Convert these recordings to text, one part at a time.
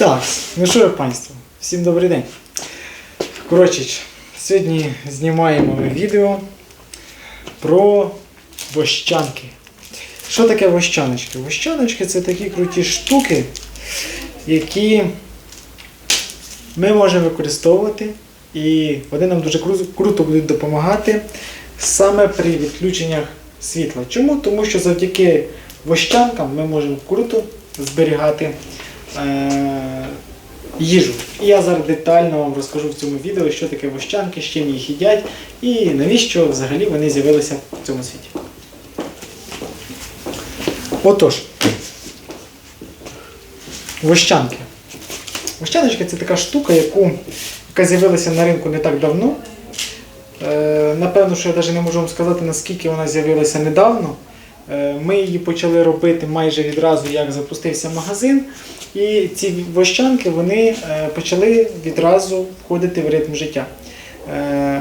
Так, ну що, панство, всім добрий день. Коротше, сьогодні знімаємо відео про вощанки. Що таке вощаночки? Вощаночки це такі круті штуки, які ми можемо використовувати, і вони нам дуже кру- круто будуть допомагати саме при відключеннях світла. Чому? Тому що завдяки вощанкам ми можемо круто зберігати їжу. І я зараз детально вам розкажу в цьому відео, що таке вощанки, з чим їх їдять і навіщо взагалі вони з'явилися в цьому світі. Отож, вощанки. Вощаночка це така штука, яку, яка з'явилася на ринку не так давно. Е, напевно, що я навіть не можу вам сказати, наскільки вона з'явилася недавно. Е, Ми її почали робити майже відразу, як запустився магазин. І ці вощанки вони е, почали відразу входити в ритм життя. Е,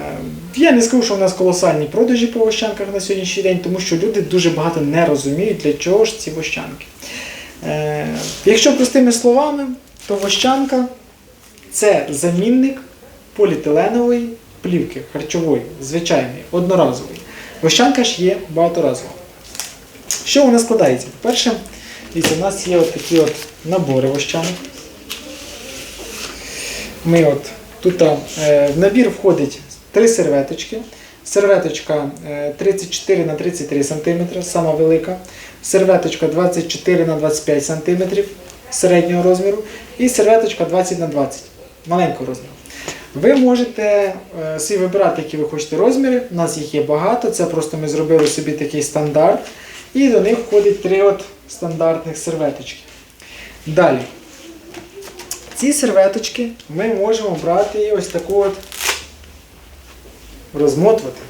Я не скажу, що у нас колосальні продажі по вощанках на сьогоднішній день, тому що люди дуже багато не розуміють, для чого ж ці вощанки. Якщо простими словами, то вощанка це замінник поліетиленової плівки харчової, звичайної, одноразової. Вощанка ж є багаторазова. Що вона складається? По-перше, у нас є от такі от набори вощанок. Ми от, тут е, в набір входить три серветочки. Серветочка е, 34 на 33 см, сама велика. Серветочка 24 на 25 см середнього розміру. І серветочка 20 на 20 маленького розміру. Ви можете е, собі вибирати, які ви хочете розміри. У нас їх є багато. Це просто ми зробили собі такий стандарт. І до них входить три от стандартних серветочки. Далі. Ці серветочки ми можемо брати і ось таку от розмотувати.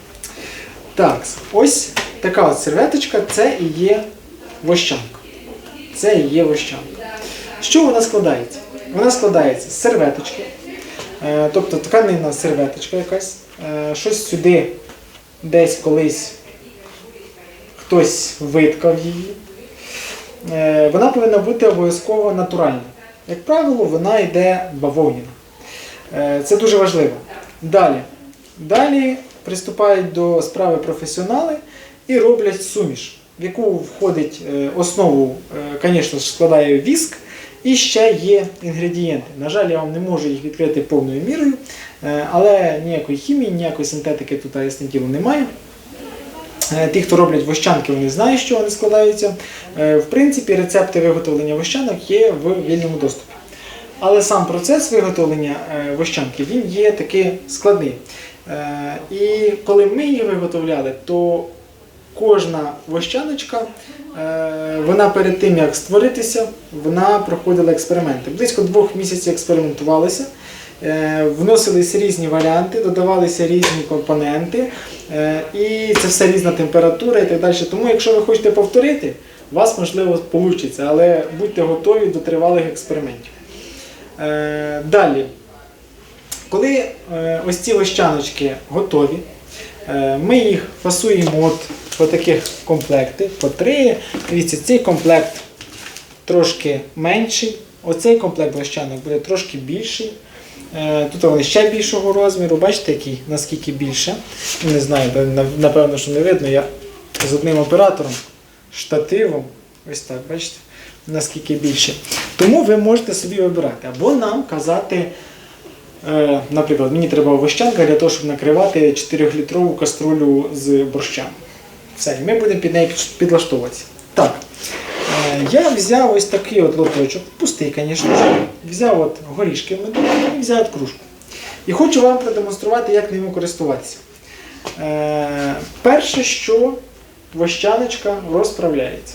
Так, ось така от серветочка це і є вощанка. Це і є вощанка. Що вона складається? Вона складається з серветочки, е, тобто тканинна серветочка якась, е, щось сюди десь колись хтось виткав її. Е, Вона повинна бути обов'язково натуральна. Як правило, вона йде бавовняна. Е, Це дуже важливо. Далі. Далі приступають до справи професіонали і роблять суміш, в яку входить е, основу, звісно складає віск, і ще є інгредієнти. На жаль, я вам не можу їх відкрити повною мірою, але ніякої хімії, ніякої синтетики тут ясне діло немає. Е, Ті, хто роблять вощанки, вони знають, що вони складаються. Е, В принципі, рецепти виготовлення вощанок є в вільному доступі. Але сам процес виготовлення е, вощанки він є таки складний. І коли ми її виготовляли, то кожна вощаночка, вона перед тим як створитися, вона проходила експерименти. Близько двох місяців експериментувалися. Е, Вносились різні варіанти, додавалися різні компоненти, е, і це все різна температура і так далі. Тому, якщо ви хочете повторити, у вас можливо вийде, але будьте готові до тривалих експериментів. Е, Далі, коли ось ці лощаночки готові, ми їх фасуємо от по таких комплекти, по три. Дивіться, цей комплект трошки менший, оцей комплект лощанок буде трошки більший. Е, Тут вони ще більшого розміру, бачите, який наскільки більше. Не знаю, напевно, що не видно. Я з одним оператором, штативом, ось так, бачите, наскільки більше. Тому ви можете собі вибирати. Або нам казати, е, наприклад, мені треба вощанка для того, щоб накривати 4-літрову каструлю з борщем. Все, і ми будемо під неї підлаштовуватися. Так. Я взяв ось такий от лоточок, пустий, звісно. Взяв от горішки меду і взяв от кружку. І хочу вам продемонструвати, як ними користуватися. Е, перше, що вощаночка розправляється.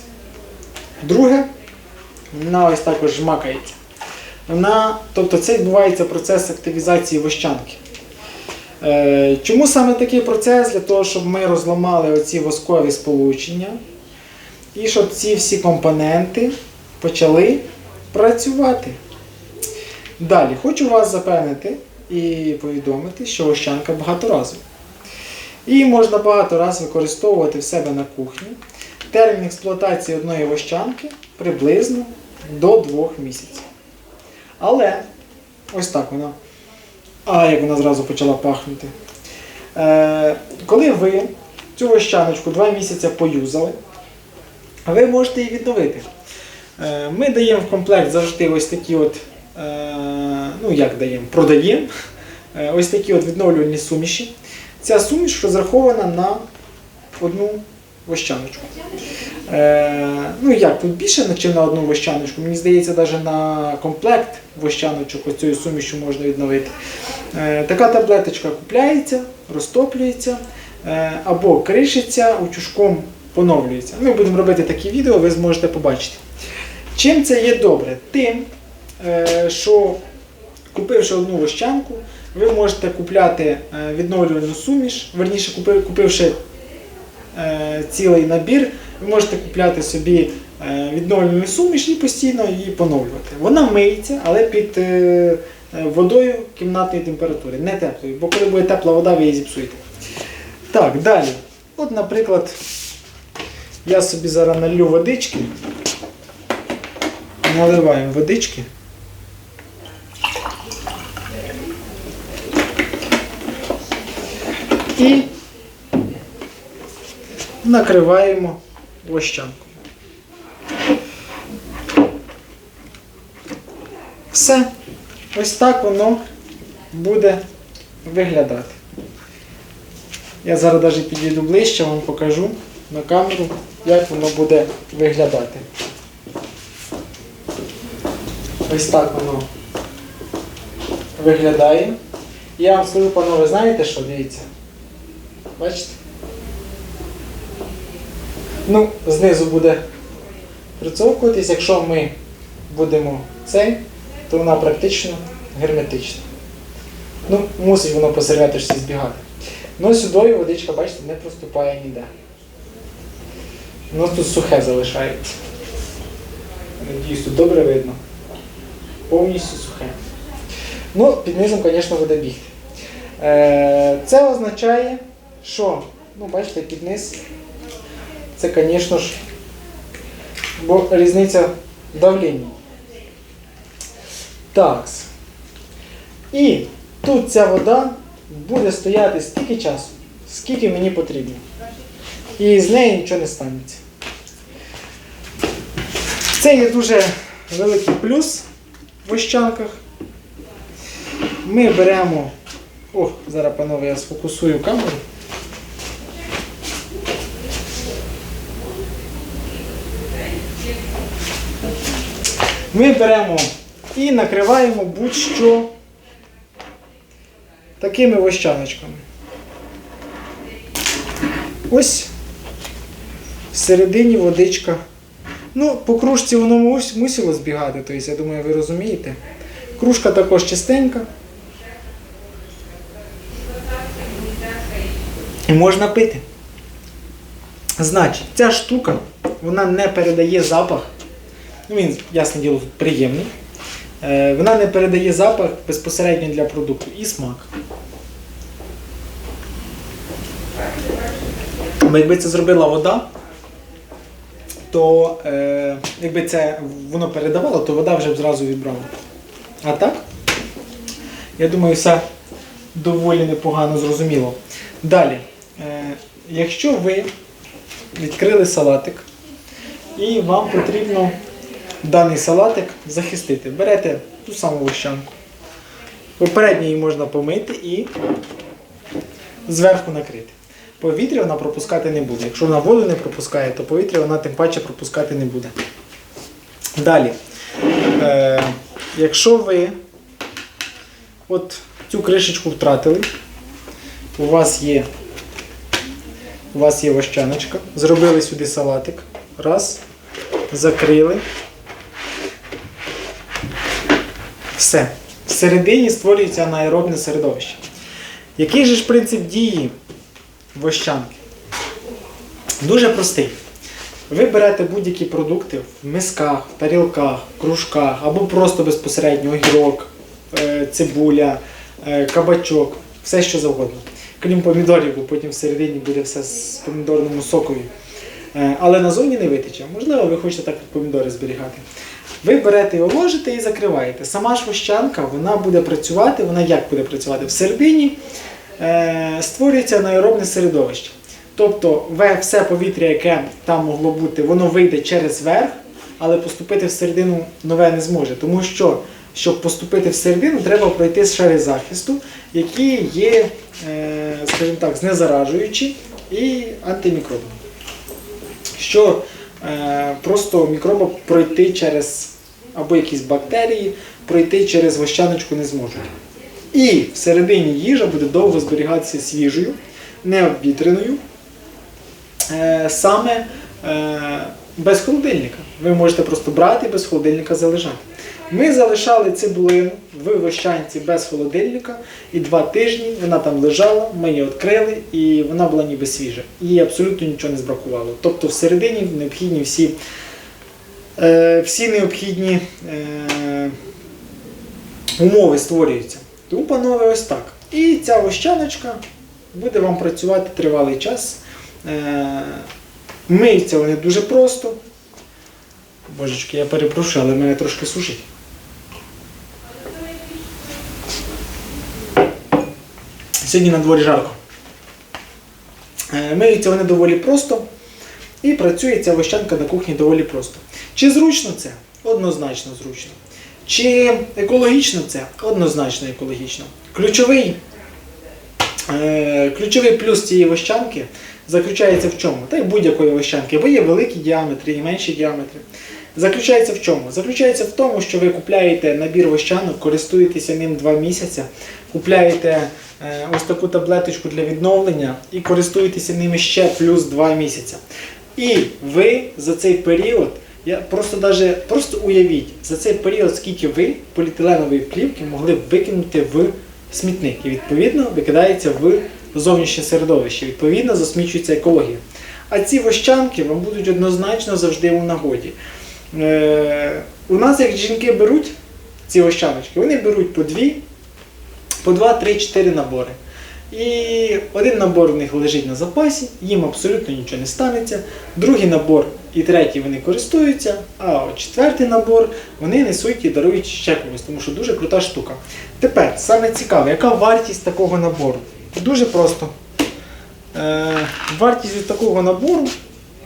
Друге, вона ось також жмакається. Вона, тобто це відбувається процес активізації вощанки. Е, чому саме такий процес? Для того, щоб ми розламали оці воскові сполучення і щоб ці всі компоненти почали працювати. Далі, хочу вас запевнити і повідомити, що вощанка багаторазова. Її можна багато разів використовувати в себе на кухні. Термін експлуатації одної вощанки приблизно до 2 місяців. Але ось так вона. А, як вона зразу почала пахнути. Е, коли ви цю вощаночку 2 місяці поюзали, ви можете її відновити. Е, Ми даємо в комплект завжди ось такі от, е, ну як даємо, продаємо е, ось такі от відновлювальні суміші. Ця суміш розрахована на одну вощаночку. Ну як, тут більше, ніж на одну вощаночку. Мені здається, навіть на комплект вощаночок ось цією сумішю можна відновити. Така таблеточка купляється, розтоплюється або кришиться, утюжком поновлюється. Ми будемо робити такі відео, ви зможете побачити. Чим це є добре? Тим, е, що купивши одну вощанку, ви можете купляти е, відновлювальну суміш, верніше купивши е, цілий набір, ви можете купляти собі відновлювальну суміш і постійно її поновлювати. Вона миється, але під водою кімнатної температури, не теплою, бо коли буде тепла вода, ви її зіпсуєте. Так, далі. От, наприклад, я собі зараз налью водички. Наливаємо водички. І накриваємо вощанкою. Все. Ось так воно буде виглядати. Я зараз навіть підійду ближче, вам покажу на камеру, як воно буде виглядати. Ось так воно виглядає. Я вам скажу, панове, знаєте що? Дивіться. Бачите? Ну, знизу буде прицовкуватись, якщо ми будемо цей, то вона практично герметична. Ну, мусить воно по серветочці збігати. Ну, сюди водичка, бачите, не проступає ніде. Воно тут сухе залишається. Надіюсь, тут добре видно. Повністю сухе. Ну, під низом, звісно, буде бігти. Е, це означає, що, ну, бачите, під низ, це, звісно ж, бо різниця в давлінні. Так. І тут ця вода буде стояти стільки часу, скільки мені потрібно. І з неї нічого не станеться. Це є дуже великий плюс в ощанках. Ми беремо. О, зараз, панове, я сфокусую камеру. Ми беремо і накриваємо будь-що такими вощаночками. Ось всередині водичка. Ну, по кружці воно мусило збігати, тобто, я думаю, ви розумієте. Кружка також чистенька. І можна пити. Значить, ця штука, вона не передає запах. Ну, він, ясне діло, приємний. Е, вона не передає запах безпосередньо для продукту і смак. Бо якби це зробила вода, то е, якби це воно передавало, то вода вже б зразу відбрала. А так, я думаю, все доволі непогано зрозуміло. Далі, е, якщо ви відкрили салатик і вам потрібно даний салатик захистити, берете ту саму вощанку. Попередньо її можна помити і зверху накрити. Повітря вона пропускати не буде. Якщо вона воду не пропускає, то повітря вона тим паче пропускати не буде. Далі. Е, якщо ви от цю кришечку втратили, у вас є у вас є вощаночка, зробили сюди салатик, раз, закрили. Все. Всередині створюється анаеробне середовище. Який же ж принцип дії вощанки? Дуже простий. Ви берете будь-які продукти в мисках, в тарілках, в кружках або просто безпосередньо огірок, е, цибуля, е, кабачок, все що завгодно. Крім помідорів, бо потім всередині буде все з помідорному сокові. Е, Але назовні не витече. Можливо, ви хочете так помідори зберігати. Ви берете його ложите і закриваєте. Сама ж вощанка вона буде працювати, вона як буде працювати? Всередині створюється анаеробне середовище. Тобто все повітря, яке там могло бути, воно вийде через верх, але поступити всередину нове не зможе. Тому що, щоб поступити всередину, треба пройти шари захисту, які є, е, скажімо так, знезаражуючі і антимікробні. Що е, просто мікроби пройти через або якісь бактерії, пройти через вощаночку не зможуть. І всередині їжа буде довго зберігатися свіжою, не обвітреною, е, саме е, без холодильника. Ви можете просто брати і без холодильника залишати. Ми залишали цибулину в вощанці без холодильника, і два тижні вона там лежала, ми її відкрили, і вона була ніби свіжа. Їй абсолютно нічого не збракувало. Тобто всередині необхідні всі, е, всі необхідні умови створюються. Тому, панове, ось так. І ця вощаночка буде вам працювати тривалий час. Е, Миються вони дуже просто. Божечки, я перепрошую, але мене трошки сушить. Сьогодні на дворі жарко. Е, Миються вони доволі просто. І працює ця вощанка на кухні доволі просто. Чи зручно це? Однозначно зручно. Чи екологічно це? Однозначно екологічно. Ключовий, е, ключовий плюс цієї вощанки заключається в чому? Та й будь-якої вощанки, бо є великі діаметри і менші діаметри. Заключається в чому? Заключається в тому, що ви купляєте набір вощанок, користуєтеся ним 2 місяці, купляєте е, ось таку таблеточку для відновлення і користуєтеся ними ще плюс 2 місяці. І ви за цей період, я просто даже, просто уявіть, за цей період, скільки ви поліетиленової плівки могли б викинути в смітник. І відповідно викидається в зовнішнє середовище. Відповідно, засмічується екологія. А ці вощанки вам будуть однозначно завжди у нагоді. Е, у нас, як жінки беруть ці вощаночки, вони беруть по дві, по два, три, чотири набори. І один набор в них лежить на запасі, їм абсолютно нічого не станеться. Другий набор і третій вони користуються, а четвертий набор вони несуть і дарують ще комусь, тому що дуже крута штука. Тепер саме цікаве, яка вартість такого набору? Дуже просто. Е, вартість від такого набору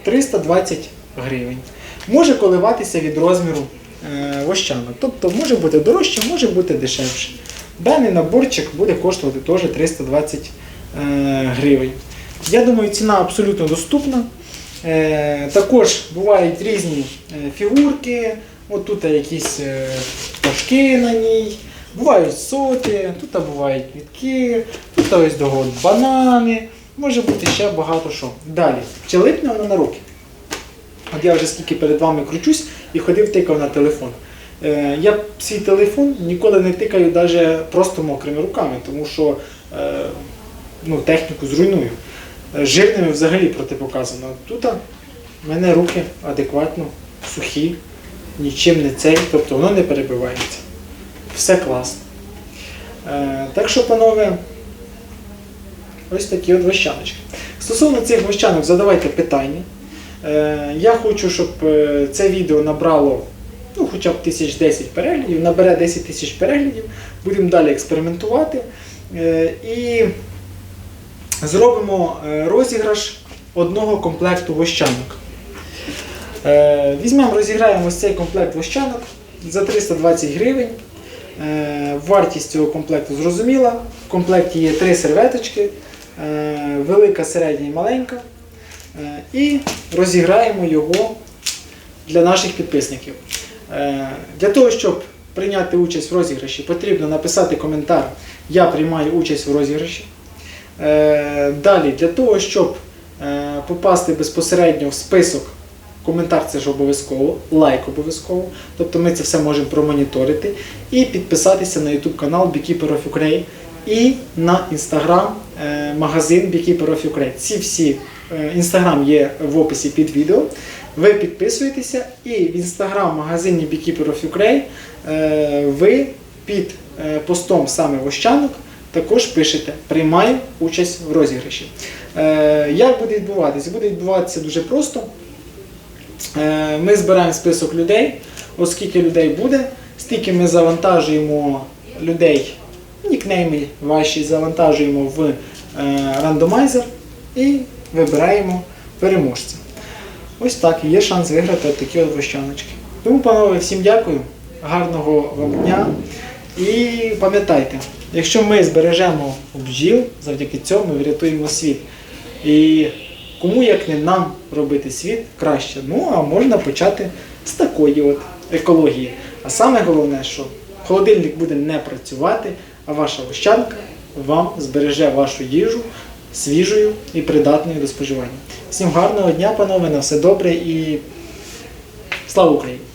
320 гривень. Може коливатися від розміру е, вощанок. Тобто може бути дорожче, може бути дешевше. Даний наборчик буде коштувати теж 320 е, гривень. Я думаю, ціна абсолютно доступна. Е, також бувають різні е, фігурки. От тут якісь пташки на ній. Бувають соти, тут бувають квітки, тут ось догод банани. Може бути ще багато що. Далі. Чи липне вона на руки? От я вже скільки перед вами кручусь і ходив тикав на телефон. Е, я свій телефон ніколи не тикаю навіть просто мокрими руками, тому що е, ну, техніку зруйную. Е, Жирними взагалі протипоказано. Тут в мене руки адекватно, сухі, нічим не цей, тобто воно не перебивається. Все класно. Так що, панове, ось такі от вощаночки. Стосовно цих вощанок задавайте питання. Я хочу, щоб це відео набрало ну, хоча б тисяч 10 переглядів, набере 10 тисяч переглядів, будемо далі експериментувати. Е, І зробимо е, розіграш одного комплекту вощанок. Е, Візьмемо, розіграємо ось цей комплект вощанок за 320 гривень. Вартість цього комплекту зрозуміла. В комплекті є три серветочки, велика, середня і маленька. І розіграємо його для наших підписників. Е, Для того, щоб прийняти участь в розіграші, потрібно написати коментар Я приймаю участь в розіграші. Е, Далі, для того, щоб е, попасти безпосередньо в список, коментар це ж обов'язково, лайк обов'язково. Тобто ми це все можемо промоніторити. І підписатися на YouTube канал Beekeeper of Ukraine і на Instagram магазин Beekeeper of Ukraine. Ці всі інстаграм є в описі під відео. Ви підписуєтеся і в інстаграм-магазині Beekeeper of Ukraine е, ви під е, постом саме вощанок також пишете Приймаю участь в розіграші. Е, Як буде відбуватися? Буде відбуватися дуже просто. Ми збираємо список людей. Оскільки людей буде, стільки ми завантажуємо людей, нікнейми ваші завантажуємо в рандомайзер і вибираємо переможця. Ось так, є шанс виграти такі от вощаночки. Тому, панове, всім дякую, гарного вам дня. І пам'ятайте, якщо ми збережемо бджіл, завдяки цьому ми врятуємо світ. І кому як не нам робити світ краще. Ну а можна почати з такої от екології. А саме головне, що холодильник буде не працювати, а ваша вощанка вам збереже вашу їжу свіжою і придатною до споживання. Всім гарного дня, панове, на все добре і слава Україні!